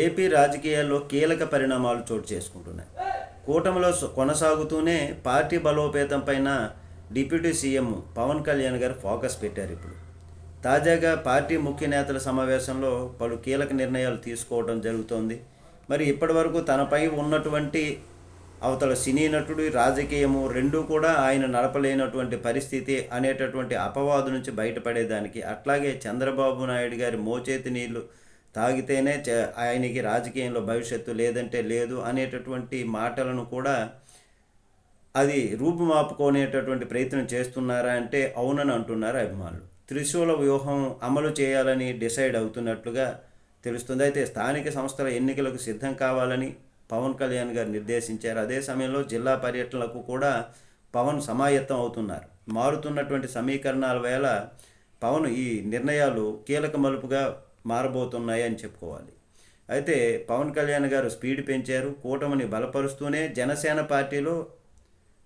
AP రాజకీయాల్లో కీలక పరిణామాలు చోటు చేసుకుంటున్నాయి. కూటమిలో కొనసాగుతూనే పార్టీ బలోపేతం పైన డిప్యూటీ సీఎం పవన్ కళ్యాణ్ గారు ఫోకస్ పెట్టారు ఇప్పుడు. తాజాగా పార్టీ ముఖ్య నేతల సమావేశంలో పలు కీలక నిర్ణయాలు తీసుకోవడం జరుగుతోంది. మరి ఇప్పటివరకు తనపై ఉన్నటువంటి అవతల సినీ నటుడు రాజకీయము రెండూ కూడా ఆయన నడపలేనటువంటి పరిస్థితి అనేటటువంటి అపవాదు నుంచి బయటపడేదానికి అట్లాగే చంద్రబాబు నాయుడు గారి మోచేతి నీళ్ళు తాగితేనే చ- ఆయనకి రాజకీయంలో భవిష్యత్తు లేదంటే లేదు అనేటటువంటి మాటలను కూడా అది రూపుమాపుకునేటటువంటి ప్రయత్నం చేస్తున్నారా అంటే అవునని అంటున్నారు అభిమానులు. త్రిశూల వ్యూహం అమలు చేయాలని డిసైడ్ అవుతున్నట్లుగా తెలుస్తుంది. అయితే స్థానిక సంస్థల ఎన్నికలకు సిద్ధం కావాలని పవన్ కళ్యాణ్ గారు నిర్దేశించారు. అదే సమయంలో జిల్లా పర్యటనలకు కూడా పవన్ సమాయత్తం అవుతున్నారు. మారుతున్నటువంటి సమీకరణాల వేళ పవన్ ఈ నిర్ణయాలు కీలక మలుపుగా మారబోతున్నాయని చెప్పుకోవాలి. అయితే పవన్ కళ్యాణ్ గారు స్పీడ్ పెంచారు కూటమిని బలపరుస్తూనే జనసేన పార్టీలో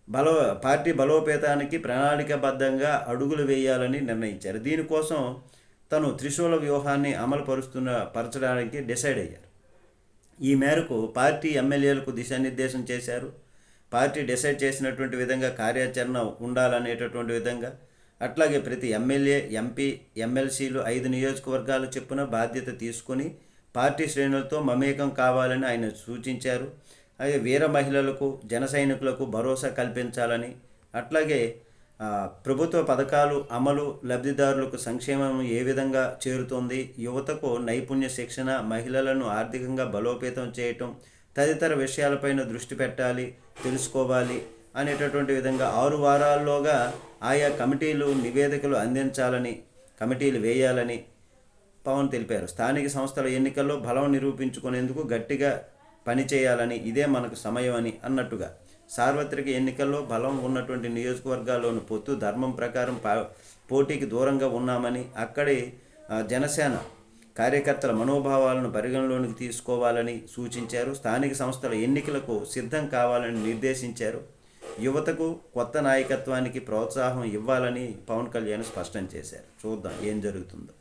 బలో పార్టీ బలోపేతానికి ప్రణాళికబద్ధంగా అడుగులు వేయాలని నిర్ణయించారు. దీనికోసం తను త్రిశూల వ్యూహాన్ని అమలు పరుస్తున్న పరచడానికి డిసైడ్ అయ్యారు. ఈ మేరకు పార్టీ ఎమ్మెల్యేలకు దిశానిర్దేశం చేశారు. పార్టీ డిసైడ్ చేసినటువంటి విధంగా కార్యాచరణ ఉండాలనేటటువంటి విధంగా అట్లాగే ప్రతి ఎమ్మెల్యే ఎంపీ ఎమ్మెల్సీలు ఐదు నియోజకవర్గాల చొప్పున బాధ్యత తీసుకొని పార్టీ శ్రేణులతో మమేకం కావాలని ఆయన సూచించారు. అలాగే వీర మహిళలకు జన సైనికులకు భరోసా కల్పించాలని అట్లాగే ప్రభుత్వ పథకాలు అమలు లబ్ధిదారులకు సంక్షేమం ఏ విధంగా చేరుతుంది యువతకు నైపుణ్య శిక్షణ మహిళలను ఆర్థికంగా బలోపేతం చేయటం తదితర విషయాలపైన దృష్టి పెట్టాలి తెలుసుకోవాలి అనేటటువంటి విధంగా ఆరు వారాల్లోగా ఆయా కమిటీలు నివేదికలు అందించాలని కమిటీలు వేయాలని పవన్ తెలిపారు. స్థానిక సంస్థల ఎన్నికల్లో బలం నిరూపించుకునేందుకు గట్టిగా పనిచేయాలని ఇదే మనకు సమయం అని అన్నట్టుగా. సార్వత్రిక ఎన్నికల్లో బలం ఉన్నటువంటి నియోజకవర్గాల్లోని పొత్తు ధర్మం ప్రకారం పా పోటీకి దూరంగా ఉన్నామని అక్కడి జనసేన కార్యకర్తల మనోభావాలను పరిగణలోనికి తీసుకోవాలని సూచించారు. స్థానిక సంస్థల ఎన్నికలకు సిద్ధం కావాలని నిర్దేశించారు. యువతకు కొత్త నాయకత్వానికి ప్రోత్సాహం ఇవ్వాలని పవన్ కళ్యాణ్ స్పష్టం చేశారు. చూద్దాం ఏం జరుగుతుందో.